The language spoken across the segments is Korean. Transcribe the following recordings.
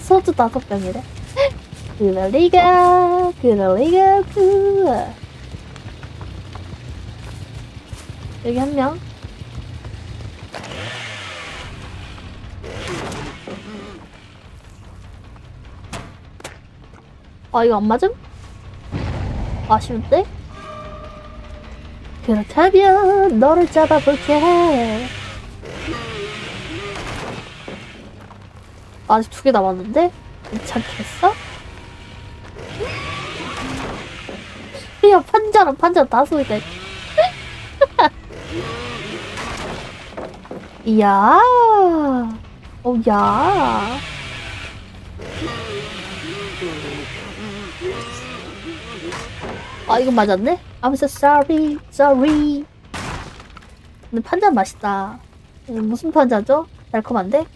소주 다섯 병이래. 그럴 리가, 그럴 리가, 그. 여기 한 명. 아, 이거 안 맞음? 아쉬운데? 그렇다면 너를 잡아볼게. 아직 두 개 남았는데? 괜찮겠어? 야, 판자랑 판자 다 소리다. 이야. 어, 야. 아, 이거 맞았네? I'm so sorry, sorry. 근데 판자 맛있다. 이거 무슨 판자죠? 달콤한데?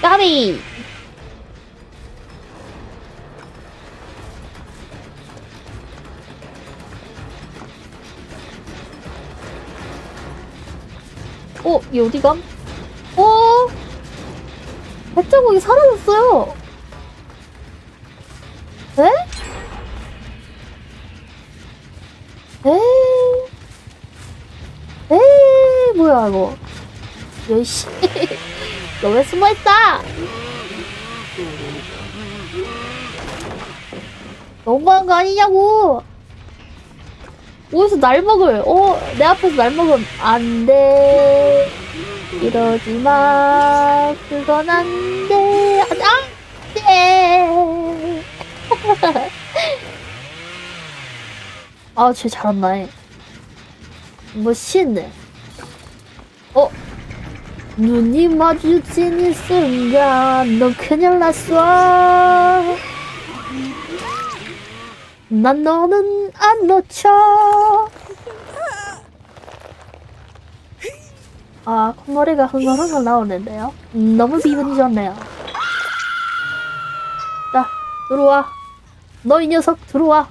까비! 어, 이 어디감? 어? 배짱국이 사라졌어요! 이거. 여이씨. 너왜 숨어있어? 너무한 거 아니냐고! 어디서 날 먹을? 어, 내 앞에서 날 먹으면 안 돼. 이러지 마. 그건 안 돼. 안 돼. 아, 쟤 잘한다. 해. 뭐, 신네. 어? 눈이 마주치는 순간 너 큰일 났어. 난 너는 안 놓쳐. 아 콧노래가 흥얼흥얼 나오는데요? 음, 너무 기분이 좋네요. 자 들어와. 너 이 녀석 들어와.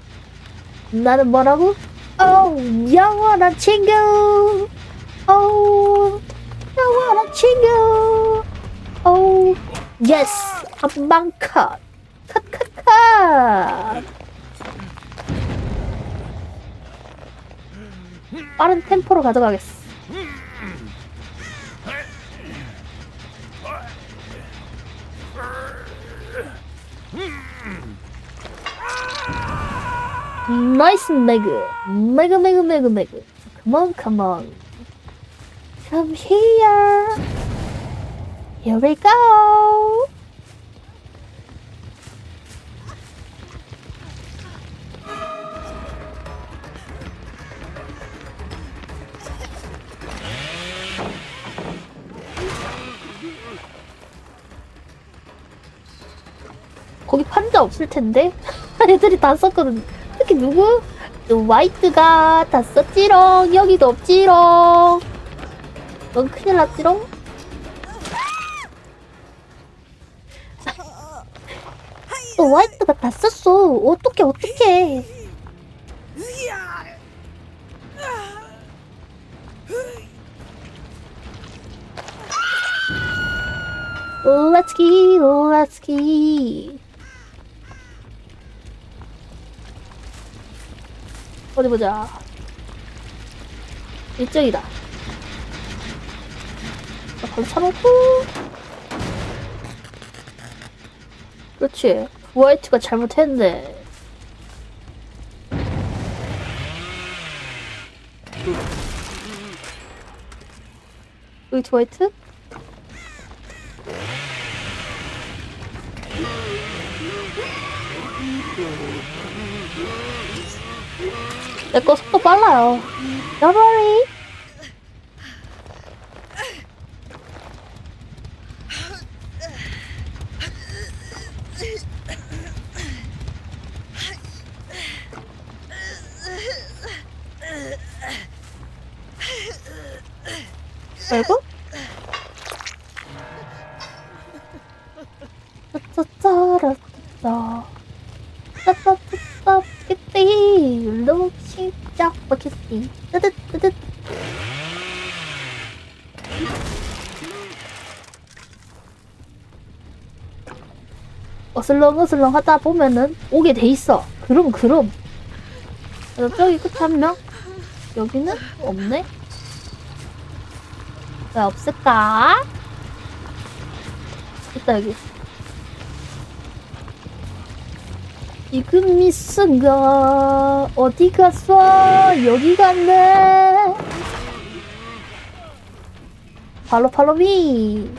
나는 뭐라고? 오 영원한 친구 오 영원한 친구. 오, 예스. 한방 컷. 컷, 컷, 컷. 빠른 템포로 가져가겠어. 나이스 매그. 매그, 매그, 매그, 매그. Come on. Come here. Here we go. 거기 판자 없을 텐데? 애들이 다 썼거든. 특히 누구? 또 화이트가 다 썼지롱. 여기도 없지롱. 넌 큰일 났지롱? 너 화이트가 다 썼어. Let's go, let's go. 어디 보자. 이쪽이다. 차놓고. 그렇지. 화이트가 잘못했네. 화이트 화이트? 내 거 속도 빨라요. Don't worry. 아이고? 어슬렁 어슬렁 하다 보면은 오게 돼 있어. 그럼 그럼. 어, 저기 끝에 한 명? 여기는 없네? 왜 없을까? 있다 여기. 지금 이 순간 어디 갔어? 여기 갔네. 팔로 팔로미.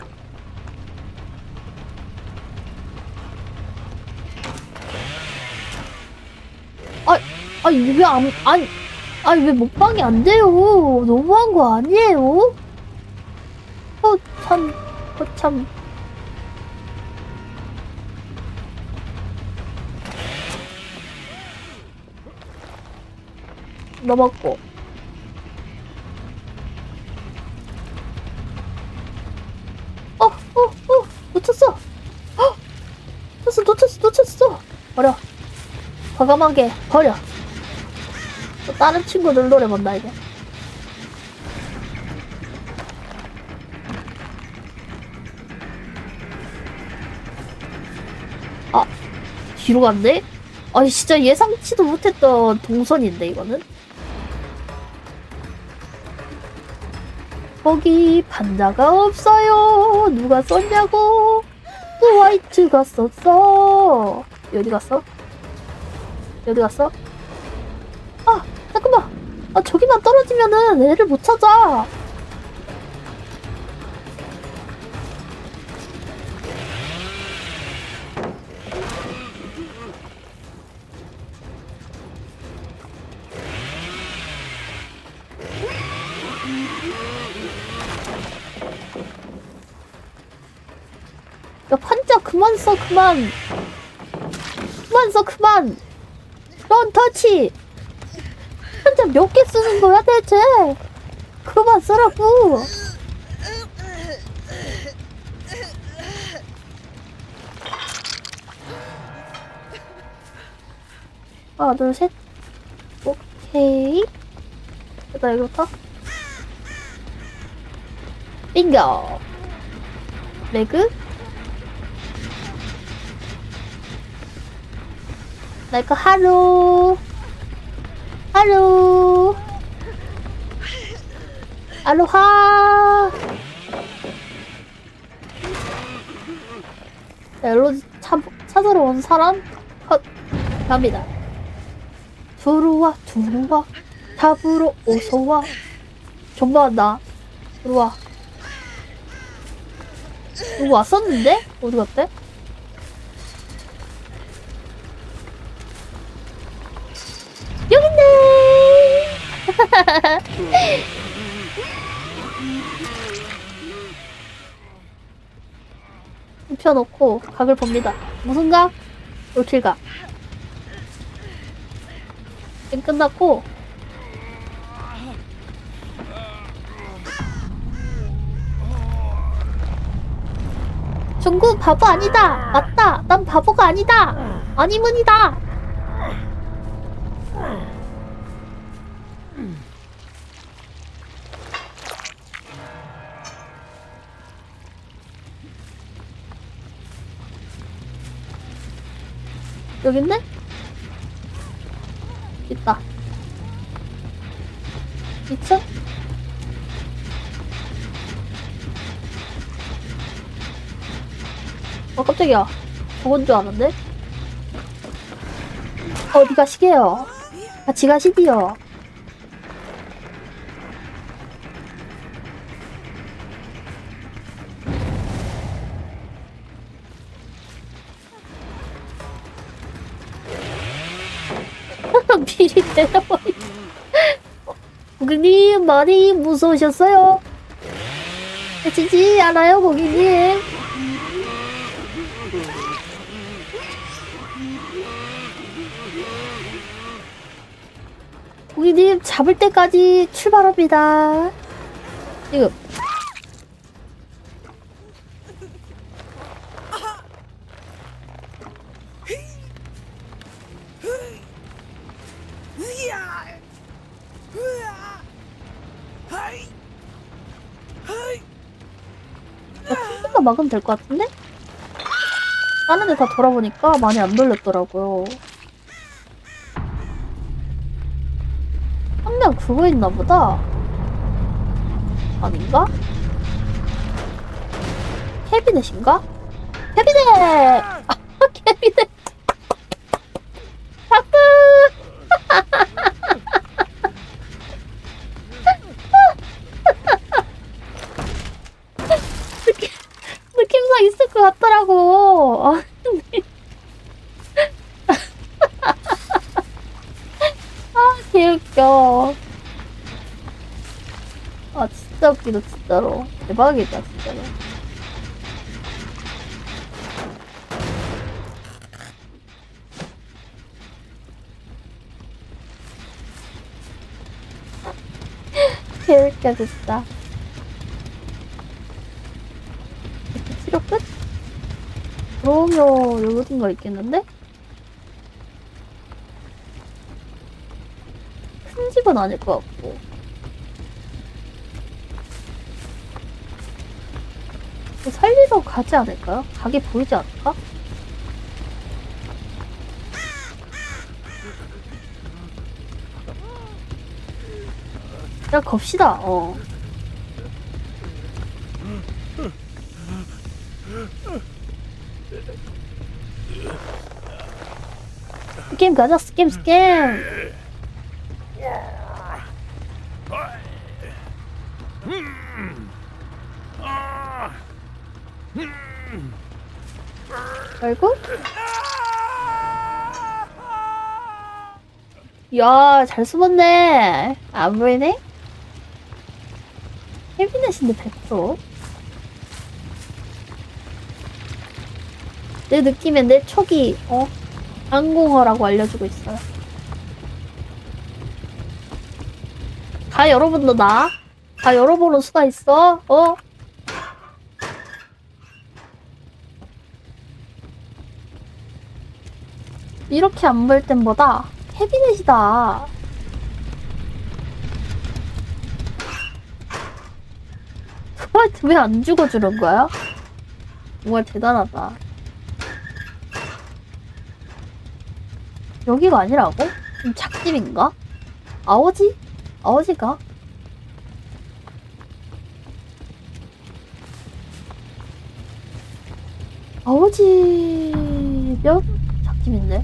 아, 아니 왜 안 아니 아니 왜 먹방이 안 돼요? 너무한 거 아니에요? 어 참 어 참 넘었고 어, 어, 어, 놓쳤어. 어, 놓쳤어, 놓쳤어, 놓쳤어. 버려. 과감하게 버려. 또 다른 친구들 노래 본다 이제. 아 뒤로 갔네? 아니 진짜 예상치도 못했던 동선인데 이거는. 거기 판자가 없어요. 누가 썼냐고. 화이트가 썼어. 어디 갔어? 어디 갔어? 아. 아, 저기만 떨어지면은 애를 못 찾아. 야, 판자 그만 써, 그만. 그만 써, 그만. 넌 터치. 판자 몇 개 쓰는 거야, 대체? 그만 쓰라고. 하나, 둘, 셋. 오케이. 됐다, 이거부터. 빙고. 레그. 날거 하루. 하루. 알로하. 차, 찾으러 온 사람 컷 갑니다. 들어와 들어와 잡으러 어서와 존버한다 들어와 누구 왔었는데? 어디 갔대? 눕혀놓고 각을 봅니다. 무슨 각? 롤킬각. 게임 끝났고. 중구 바보 아니다. 맞다. 난 바보가 아니다. 아니문이다 있네? 있다. 2층? 어, 깜짝이야. 저건 줄 아는데? 어디 가시게요? 같이 가시디요. 고객님 많이 무서우셨어요? 해치지 않아요, 고객님? 고객님 잡을 때까지 출발합니다. 지금 막으면 될 것 같은데? 다른 데 다 돌아보니까 많이 안 돌렸더라고요. 한 명 그거 있나 보다. 아닌가? 캐비넷인가? 캐비넷! 아, 캐비넷! 자꾸! 느낌, 느낌상 있을 것 같더라고. 아, 근데. 아, 개 웃겨. 아, 진짜 웃기다, 진짜로. 대박이다, 진짜로. 개웃겨, 진짜. 치료 끝? 그러면 여기 어딘가 있겠는데? 큰 집은 아닐 것 같고. 뭐 살리러 가지 않을까요? 가게 보이지 않을까? 야, 겁시다, 어. 스캠 가자, 스캠, 스캠! 아이고? 야, 잘 숨었네. 안 보이네? 캐비넷인데 백도? 내 느낌에 내 촉이, 어? 항공어라고 알려주고 있어요. 다 열어본다, 나? 다 열어보는 수가 있어? 어? 이렇게 안 보일 땐보다 캐비넷이다. 트와이트 왜안 죽어주는 거야? 정말 대단하다. 여기가 아니라고? 좀 작집인가? 아오지? 아오지가? 아오지면 작집인데?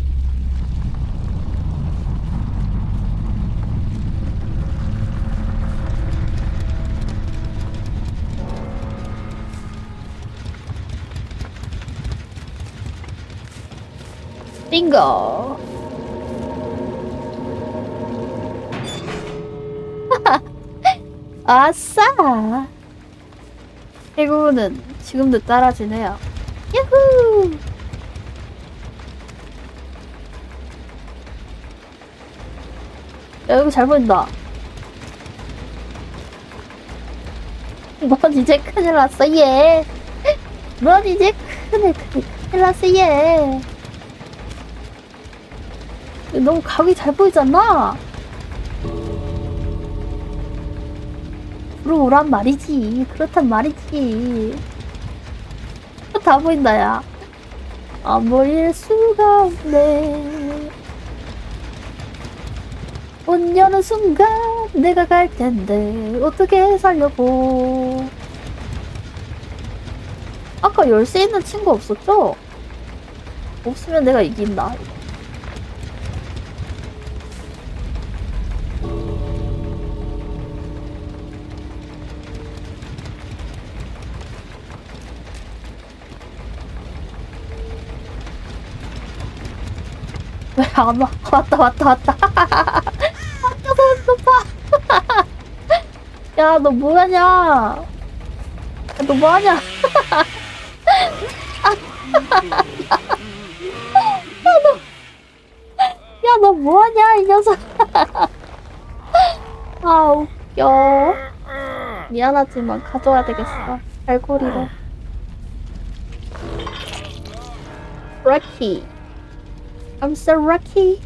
빙고! 아싸! 해구는 지금도 따라지네요. 야후! 야, 여기 잘 보인다. 넌 이제 큰일 났어, 얘. 넌 이제 큰일, 큰일, 큰일 났어, 얘. 너무 각이 잘 보이잖아? 들어오란 말이지. 그렇단 말이지. 다 보인다, 야. 안 보일 수가 없네. 문 여는 순간 내가 갈 텐데 어떻게 살려보 아까 열쇠 있는 친구 없었죠? 없으면 내가 이긴다 왜 안 와? 왔다 왔다 왔다. 왔다 야너 뭐하냐? 야, 너 뭐하냐? 야너 뭐하냐 이 녀석? 아 웃겨. 미안하지만 가져야 되겠어. 갈고리를 럭키 I'm so lucky.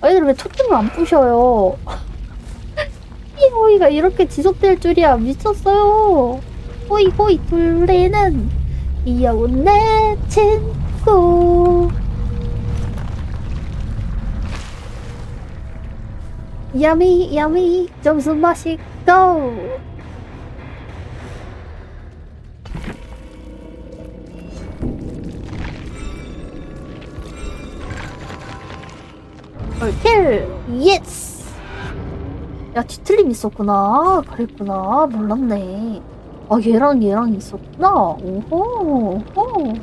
아이들 왜 토템을 안 부셔요? 이거 호이가 이렇게 지속될 줄이야 미쳤어요 호이 호이 둘레는 귀여운 내 친구 야미 야미 점수 맛있고 킬. 예스. 야 뒤틀림 있었구나. 그랬구나. 몰랐네. 아 얘랑 얘랑 있었구나. 오호 오호